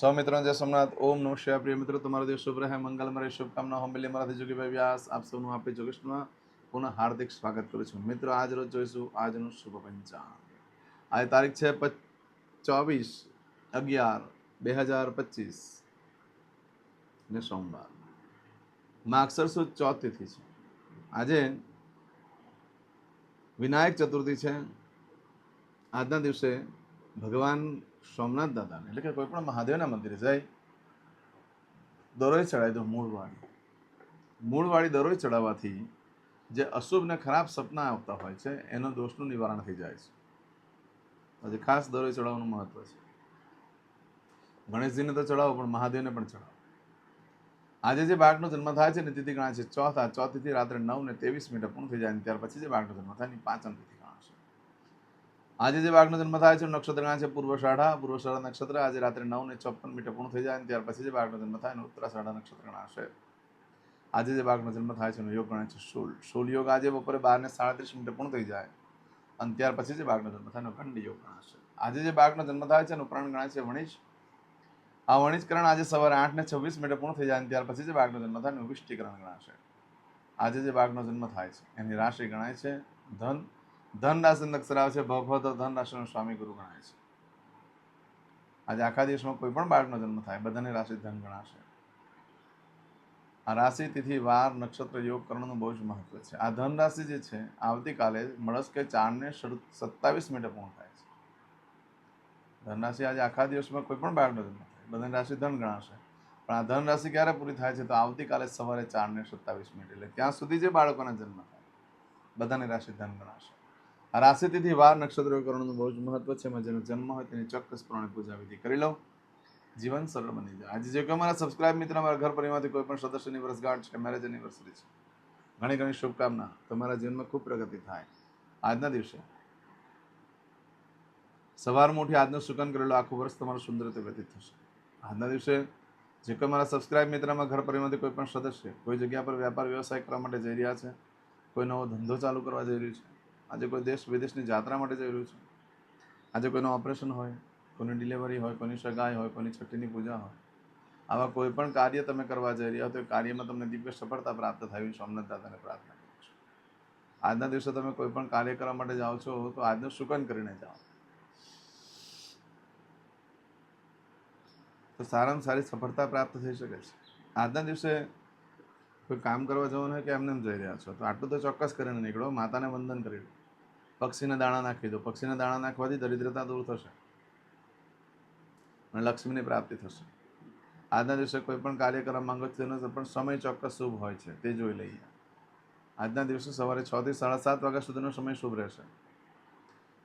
સૌ મિત્રોને જય સોમનાથ. ઓમ નમઃ શિવાય. પ્રિય મિત્રો, તમારો દિવસ શુભ રહે. મંગલમય રહે. શુભકામના. હોમ મિલી મારાથી જોગીભાઈ વ્યાસ. આપ સૌનું આપણી જોગેશમાં પુનઃ હાર્દિક સ્વાગત કરું છું. મિત્રો, આજ રોજ જોઈશું આજનું શુભ પંચાંગ. આજે તારીખ છે ચોવીસ અગિયાર બે હજાર પચીસ. ને સોમવાર. માક્ષર સુદ ચોથીથી છે. આજે વિનાયક ચતુર્થી છે. આજના દિવસે ભગવાન સોમનાથ દાદાને, એટલે કે કોઈ પણ મહાદેવના મંદિરે જાય, દરોઈ ચડાવી દો મૂળવાળી. મૂળવાળી દરોઈ ચડાવવાથી જે અશુભ ને ખરાબ સપના આવતા હોય છે, એનો દોષનું નિવારણ થઈ જાય છે. આજે ખાસ દરોઈ ચડાવવાનું મહત્વ છે. ગણેશજીને તો ચડાવો, પણ મહાદેવને પણ ચડાવો. આજે જે બાળકનો જન્મ થાય છે ને, તિથિ ગણાય છે ચોથા ચોથીથી રાત્રે નવ ને ત્રેવીસ મિનિટે પૂર્ણ થઈ જાય ને ત્યાર પછી જે બાળકનો જન્મ થાય ને પાંચમ તિથિ આજે જે બાળકનો જન્મ થાય છે, નક્ષત્ર ગણાય છે પૂર્વષાઢા પૂર્વષાઢા નક્ષત્ર આજે રાત્રે નવ ને ચોપન મિનિટે પૂર્ણ થઈ જાય અને ત્યાર પછી જે બાળકનો જન્મ થાય એનો ઉત્તરાષાઢા નક્ષત્ર ગણાશે. આજે જે બાળકનો જન્મ થાય છે, એનો યોગ ગણાય છે શૂલ શૂલ યોગ આજે બપોરે બાર ને સાડત્રીસ મિનિટે પૂર્ણ થઈ જાય અને ત્યાર પછી જે બાળકનો જન્મ થાય એનો ખંડ યોગ ગણાશે. આજે જે બાળકનો જન્મ થાય છે, એનું પ્રાણ ગણાય છે વણિજ. આ વણિજકરણ આજે સવારે આઠ ને છવ્વીસ મિનિટે પૂર્ણ થઈ જાય અને ત્યાર પછી જે બાળકનો જન્મ થાય એનું વિષ્ટિકરણ ગણાશે. આજે જે બાળકનો જન્મ થાય છે, એની રાશિ ગણાય છે ધન. ધન રાશિ નક્ષર આવે છે, ભગવત ધન રાશિનો સ્વામી ગુરુ ગણાય છે. આજે આખા દિવસમાં કોઈ પણ બાળકનો જન્મ થાય, બધાની રાશિ ધન ગણાશે. આ રાશિ, તિથિ, વાર, નક્ષત્ર, યોગ કરણનું બહુ જ મહત્વ છે. આ ધન રાશિ જે છે, આવતીકાલે મળસ કે ચાર ને સત્તાવીસ મિનિટે પૂર્ણ થાય છે. ધન રાશિ આજે આખા દિવસમાં કોઈ પણ બાળકનો જન્મ થાય, બધાની રાશિ ધન ગણાશે. પણ આ ધન રાશિ ક્યારે પૂરી થાય છે, તો આવતીકાલે સવારે ચાર ને સત્તાવીસ મિનિટ. એટલે ત્યાં સુધી જે બાળકોના જન્મ થાય, બધાની રાશિ ધન ગણાશે. આ રાશિ તિથિ વાર નક્ષત્ર કરણનું બહુ જ મહત્વ છે. એમાં જેનો જન્મ હોય તેની ચોક્કસ પ્રમાણે પૂજા વિધિ કરી લો જીવન સરળ બની જાય. આજે જે કોઈ અમારા સબસ્ક્રાઇબ મિત્ર અમારા ઘર પરિવારમાંથી કોઈ પણ સદસ્યની વર્ષગાંઠ છે મેરેજ એનિવર્સરી છે, ઘણી ઘણી શુભકામના. તમારા જીવનમાં ખૂબ પ્રગતિ થાય. આજના દિવસે સવારમાં ઉઠી આજનું સુકન કરેલું આખું વર્ષ તમારું સુંદર રીતે વ્યતીત થશે. આજના દિવસે જે કોઈ મારા સબસ્ક્રાઇબ મિત્રમાં ઘર પરિવારમાંથી કોઈ પણ સદસ્ય કોઈ જગ્યા પર વ્યાપાર વ્યવસાય કરવા માટે જઈ રહ્યા છે, કોઈ નવો ધંધો ચાલુ કરવા જઈ રહ્યું છે આજે કોઈ દેશ વિદેશની જાત્રા માટે જઈ રહ્યું છે. આજે કોઈનું ઓપરેશન હોય, કોઈની ડિલિવરી હોય, કોઈની સગાઈ હોય, કોઈની છઠ્ઠીની પૂજા હોય, આવા કોઈ પણ કાર્ય તમે કરવા જઈ રહ્યા હો, તો એ કાર્યમાં તમને દિવ્ય સફળતા પ્રાપ્ત થાય સોમનાથ દાદાને પ્રાર્થના કરું છું. આજના દિવસે તમે કોઈ પણ કાર્ય કરવા માટે જાઓ છો, તો આજનું સુકન કરીને જાઓ. તો સારામાં સારી સફળતા પ્રાપ્ત થઈ શકે છે. આજના દિવસે કોઈ કામ કરવા જવાનું હોય કે એમને એમ જઈ રહ્યા છો, તો આટલું તો ચોક્કસ કરીને નીકળો, માતાને વંદન કરી લો. પક્ષીને દાણા નાખી દો. પક્ષીને દાણા નાખવાથી દરિદ્રતા દૂર થશે. અને લક્ષ્મીની પ્રાપ્તિ થશે. આજના દિવસે કોઈ પણ કાર્ય કરવા માંગો પણ સમય ચોક્કસ શુભ હોય છે. તે જોઈ લઈએ. આજના દિવસે સવારે છથી સાડા સાત વાગ્યા સુધીનો સમય શુભ રહેશે.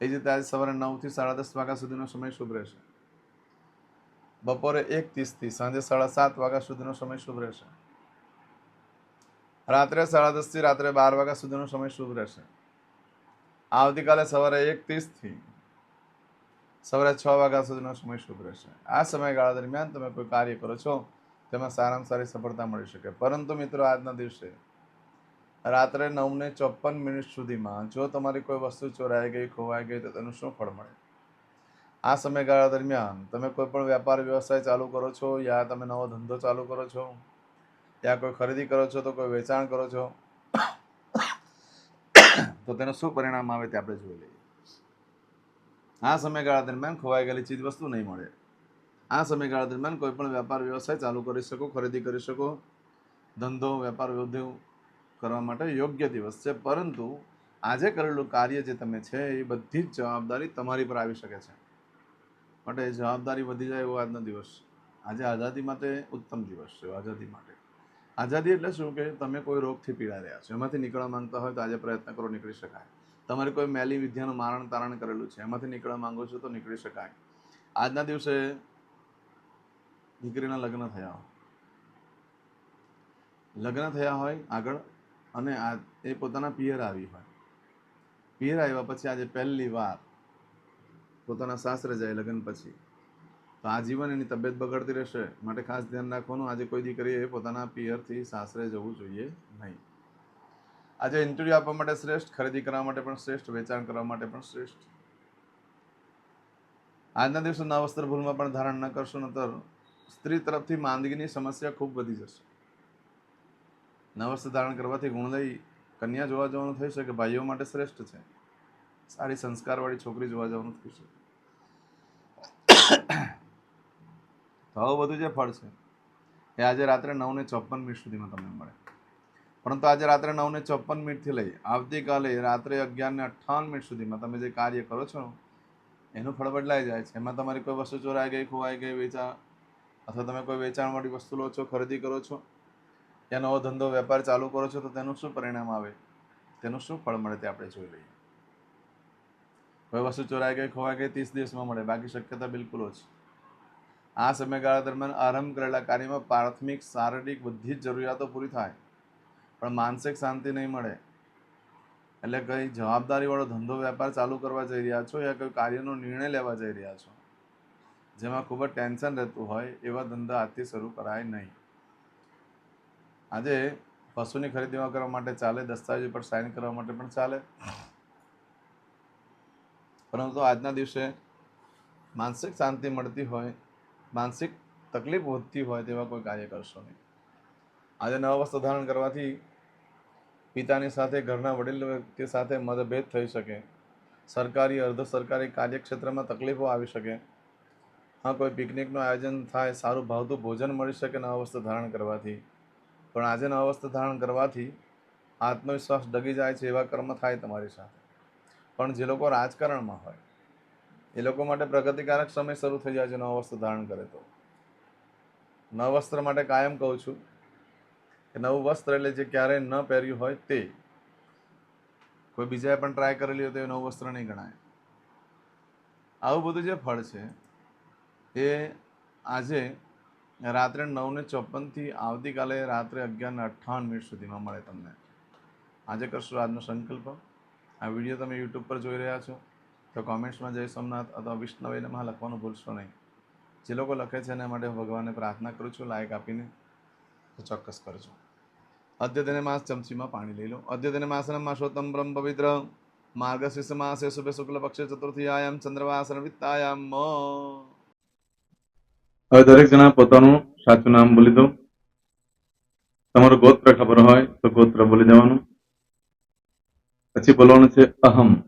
એ જ રીતે આજે સવારે નવથી સાડા દસ વાગ્યા સુધીનો સમય શુભ રહેશે. બપોરે એક ત્રીસથી સાંજે સાડા સાત વાગ્યા સુધીનો સમય શુભ રહેશે. રાત્રે સાડા દસથી રાત્રે બાર વાગ્યા સુધીનો સમય શુભ રહેશે. આવતીકાલે સવારે એક ત્રીસથી સવારે છ વાગ્યા સુધીનો સમય શુભ રહેશે. આ સમયગાળા દરમિયાન તમે કોઈ કાર્ય કરો છો, તેમાં સારામાં સારી સફળતા મળી શકે. પરંતુ મિત્રો, આજના દિવસે રાત્રે નવને ચોપન મિનિટ સુધીમાં જો તમારી કોઈ વસ્તુ ચોરાઈ ગઈ, ખોવાઈ ગઈ, તો તેનું શું ફળ મળે? આ સમયગાળા દરમિયાન તમે કોઈ પણ વેપાર વ્યવસાય ચાલુ કરો છો, યા તમે નવો ધંધો ચાલુ કરો છો, યા કોઈ ખરીદી કરો છો, તો કોઈ વેચાણ કરો છો તો તેનું શું પરિણામ આવે તે આપણે જોઈ લઈએ. આ સમયગાળા દરમિયાન ખોવાઈ ગયેલી ચીજ વસ્તુ નહીં મળે. આ સમયગાળા દરમિયાન કોઈ પણ વેપાર વ્યવસાય ચાલુ કરી શકો, ખરીદી કરી શકો, ધંધો, વેપાર, ઉદ્યોગ કરવા માટે યોગ્ય દિવસ છે. પરંતુ આજે કરેલું કાર્ય જે તમે છે એ બધી જ જવાબદારી તમારી પર આવી શકે છે. માટે જવાબદારી વધી જાય એવો આજનો દિવસ. આજે આઝાદી માટે ઉત્તમ દિવસ છે, આઝાદી માટે. આઝાદી એટલે શું? કે તમે કોઈ રોગથી પીડા રહ્યા છો. એમાંથી નીકળવા માંગતા હોય તો આજે પ્રયત્ન કરો, નીકળી શકાય. તમારે કોઈ મેલી વિદ્યાનું મારણ તારણ કરેલું છે, એમાંથી નીકળવા માંગો છો તો નીકળી શકાય. આજના દિવસે દીકરીના લગ્ન થયા હોય. લગ્ન થયા હોય આગળ અને આ એ પોતાના પિયર આવી હોય. પિયર આવ્યા પછી આજે પહેલી વાર પોતાના સાસરે જાય લગ્ન પછી તો આજીવન એની તબિયત બગડતી રહેશે માટે ખાસ ધ્યાન રાખવાનું. આજે કોઈ દીકરીએ પોતાના પિયરથી સાસરે જવું જોઈએ નહીં. આજે ઇન્ટરવ્યૂ આપવા માટે શ્રેષ્ઠ, ખરીદી કરવા માટે પણ શ્રેષ્ઠ, વેચાણ કરવા માટે પણ શ્રેષ્ઠ. આજના દિવસે નવા વસ્ત્ર ભૂલમાં પણ ધારણ ન કરશો, નતર સ્ત્રી તરફથી માંદગીની સમસ્યા ખૂબ વધી જશે. નવસ્ત્ર ધારણ કરવાથી ગુણ લઈ કન્યા જોવા જવાનું થઈ શકે ભાઈઓ માટે શ્રેષ્ઠ છે? સારી સંસ્કારવાળી છોકરી જોવા જવાનું થઈ શકે આવું બધું જે ફળ છે, એ આજે રાત્રે નવ ને ચોપન મિનિટ સુધીમાં તમને મળે. પરંતુ આજે રાત્રે નવ ને ચોપન મિનિટથી લઈ આવતીકાલે રાત્રે અગિયાર ને અઠ્ઠાવન મિનિટ સુધીમાં તમે જે કાર્ય કરો છો, એનું ફળ બદલાઈ જાય છે. એમાં તમારી કોઈ વસ્તુ ચોરાઈ ગઈ, ખોવાઈ ગઈ વેચા અથવા તમે કોઈ વેચાણવાળી વસ્તુ લો છો, ખરીદી કરો છો, યા નવો ધંધો, વેપાર ચાલુ કરો છો, તો તેનું શું પરિણામ આવે? તેનું શું ફળ મળે તે આપણે જોઈ લઈએ. કોઈ વસ્તુ ચોરાઈ ગઈ, ખોવાઈ ગઈ, ત્રીસ દિવસમાં મળે. બાકી શક્યતા બિલકુલ ઓછી. આ સમયગાળા દરમિયાન આરંભ કરેલા કાર્યમાં પ્રાથમિક, શારીરિક બધી જ જરૂરિયાતો પૂરી થાય. પણ માનસિક શાંતિ નહીં મળે. એટલે કંઈ જવાબદારીવાળો ધંધો વેપાર ચાલુ કરવા જઈ રહ્યા છો યા કોઈ કાર્યનો નિર્ણય લેવા જઈ રહ્યા છો? જેમાં ખૂબ જ ટેન્શન રહેતું હોય એવા ધંધા આજથી શરૂ કરાય નહીં. આજે પશુની ખરીદીમાં કરવા માટે ચાલે, દસ્તાવેજ પર સાઇન કરવા માટે પણ ચાલે. પરંતુ આજના દિવસે માનસિક શાંતિ મળતી હોય માનસિક તકલીફ વધતી હોય તેવા કોઈ કાર્ય કરશો નહીં આજે નવા વસ્ત્ર ધારણ કરવાથી પિતાની સાથે, ઘરના વડીલ વ્યક્તિ સાથે મતભેદ થઈ શકે. સરકારી, અર્ધ સરકારી કાર્યક્ષેત્રમાં તકલીફો આવી શકે. હા, કોઈ પિકનિકનું આયોજન થાય, સારું ભાવતું ભોજન મળી શકે નવા વસ્ત્ર ધારણ કરવાથી. પણ આજે નવા વસ્ત્ર ધારણ કરવાથી આત્મવિશ્વાસ ડગી જાય છે એવા કર્મ થાય તમારી સાથે. પણ જે લોકો રાજકારણમાં હોય એ લોકો માટે પ્રગતિકારક સમય શરૂ થઈ જાય છે, નવા વસ્ત્ર ધારણ કરે તો. નવ વસ્ત્ર માટે કાયમ કહું છું કે નવું વસ્ત્ર એટલે જે ક્યારેય ન પહેર્યું હોય તે. કોઈ બીજાએ પણ ટ્રાય કરેલી હોય તો એ નવું વસ્ત્ર નહીં ગણાય. આવું બધું જે ફળ છે, એ આજે રાત્રે નવને ચોપનથી આવતીકાલે રાત્રે અગિયારને અઠ્ઠાવન મિનિટ સુધીમાં મળે તમને. આજે કરશું આજનો સંકલ્પ. આ વીડિયો તમે યુટ્યુબ પર જોઈ રહ્યા છો. તો કોમેન્ટ્સમાં જય સોમનાથ અથવા વિષ્ણવે નમઃ લખવાનું ભૂલશો નહીં. જે લોકો લખે છે એના માટે ભગવાનને પ્રાર્થના કરું છું, લાયક આપીને તો ચોક્કસ કરજો. અદ્યતને માસ ચમચીમાં પાણી લઈ લો. અદ્યતને માસનમ માસોત્તમ બ્રહ્મ પવિત્ર માર્ગશીર્ષ માસે શુભે શુક્લ પક્ષે ચતુર્થીયામ ચંદ્રવાસન વિત્તાયામ. હવે દરેક જણા પોતાનું સાચું નામ બોલી દો. તમારું ગોત્ર ખબર હોય તો ગોત્ર બોલી દેવાનું. પછી બોલવાનું છે અહમ.